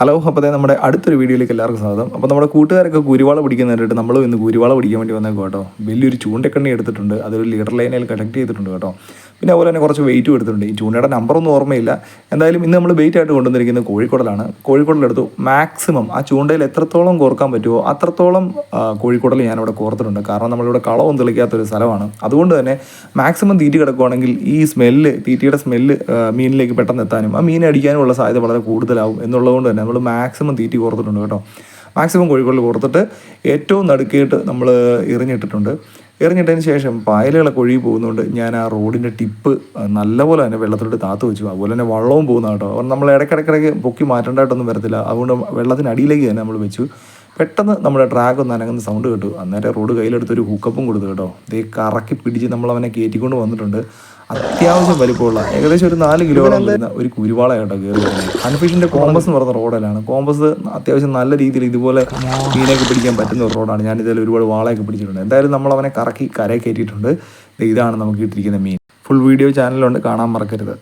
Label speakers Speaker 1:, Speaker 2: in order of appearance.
Speaker 1: Hello അപ്പോൾ നമ്മുടെ അടുത്തൊരു വീഡിയോയിലേക്ക് എല്ലാവർക്കും സ്വാഗതം. അപ്പോൾ നമ്മുടെ കൂട്ടുകാരൊക്കെ കുരുവാള പിടിക്കുന്നതായിട്ട് നമ്മളും ഇന്ന് കുരുവാള പിടിക്കാൻ വേണ്ടി വന്നേക്കും കേട്ടോ. വലിയൊരു ചൂണ്ടക്കണ്ണി എടുത്തിട്ടുണ്ട്. അതൊരു ലീഡർ ലൈനിൽ കണക്ട് ചെയ്തിട്ടുണ്ട് കേട്ടോ. പിന്നെ അതുപോലെ തന്നെ കുറച്ച് വെയിറ്റ് എടുത്തിട്ടുണ്ട്. ഈ ചൂണ്ടയുടെ നമ്പറൊന്നും ഓർമ്മയില്ല. എന്തായാലും ഇന്ന് നമ്മൾ വെയിറ്റ് ആയിട്ട് കൊണ്ടുവന്നിരിക്കുന്നത് കോഴിക്കോടലാണ്. കോഴിക്കോടലെടുത്തു. മാക്സിമം ആ ചൂണ്ടയിൽ എത്രത്തോളം കോർക്കാൻ പറ്റുമോ അത്രത്തോളം കോഴിക്കോടൽ ഞാനിവിടെ കോർത്തിട്ടുണ്ട്. കാരണം നമ്മളിവിടെ കളവും തെളിക്കാത്തൊരു സ്ഥലമാണ്. അതുകൊണ്ട് തന്നെ മാക്സിമം തീറ്റി കിടക്കുവാണെങ്കിൽ ഈ സ്മെല്ല് തീറ്റിയുടെ സ്മെല്ല് മീനിലേക്ക് പെട്ടെന്ന് എത്താനും ആ മീൻ അടിക്കാനുമുള്ള സാധ്യത വളരെ കൂടുതലാവും എന്നുള്ളതുകൊണ്ട് തന്നെ നമ്മൾ മാക്സിമം തീറ്റി കോർത്തിട്ടുണ്ട് കേട്ടോ. മാക്സിമം കോഴിക്കോടിൽ കൊടുത്തിട്ട് ഏറ്റവും നടുക്കിയിട്ട് നമ്മൾ എറിഞ്ഞിട്ടിട്ടുണ്ട്. എറിഞ്ഞിട്ടതിന് ശേഷം പായലുകളൊക്കെ ഒഴുകി പോകുന്നതുകൊണ്ട് ഞാൻ ആ റോഡിന്റെ ടിപ്പ് നല്ലപോലെ തന്നെ വെള്ളത്തിലോട്ട് താത്ത് വെച്ചു. അതുപോലെ തന്നെ വള്ളവും പോകുന്ന കേട്ടോ. അപ്പം നമ്മൾ ഇടയ്ക്കിടയ്ക്കിടയ്ക്ക് പൊക്കി മാറ്റേണ്ടതായിട്ടൊന്നും വരത്തില്ല. അതുകൊണ്ട് വെള്ളത്തിനടിയിലേക്ക് തന്നെ നമ്മൾ വെച്ചു. പെട്ടെന്ന് നമ്മുടെ ട്രാക്ക് ഒന്ന് അനങ്ങുന്ന സൗണ്ട് കേട്ടു. അന്നേരം റോഡ് കയ്യിലെടുത്ത് ഒരു ഹുക്കപ്പും കൊടുത്തു കേട്ടോ. ഇതേ കറക്കി പിടിച്ച് നമ്മൾ അവനെ കയറ്റിക്കൊണ്ട് വന്നിട്ടുണ്ട്. അത്യാവശ്യം വലിപ്പമുള്ള ഏകദേശം ഒരു നാല് കിലോ വരുന്ന ഒരു കുരുവാള കേട്ടോ കയറി വരുന്നത്. അൺഫിഷിന്റെ കോമ്പസ് എന്ന് പറഞ്ഞ റോഡിലാണ് കോമ്പസ് അത്യാവശ്യം നല്ല രീതിയിൽ ഇതുപോലെ മീനൊക്കെ പിടിക്കാൻ പറ്റുന്ന ഒരു റോഡാണ്. ഞാൻ ഇതിൽ ഒരുപാട് വാളയൊക്കെ പിടിച്ചിട്ടുണ്ട്. എന്തായാലും നമ്മൾ അവനെ കറക്കി കരയെ കയറ്റിയിട്ടുണ്ട്. ഇതാണ് നമുക്ക് കിട്ടിയിരിക്കുന്ന മീൻ. ഫുൾ വീഡിയോ ചാനലുണ്ട് കാണാൻ മറക്കരുത്.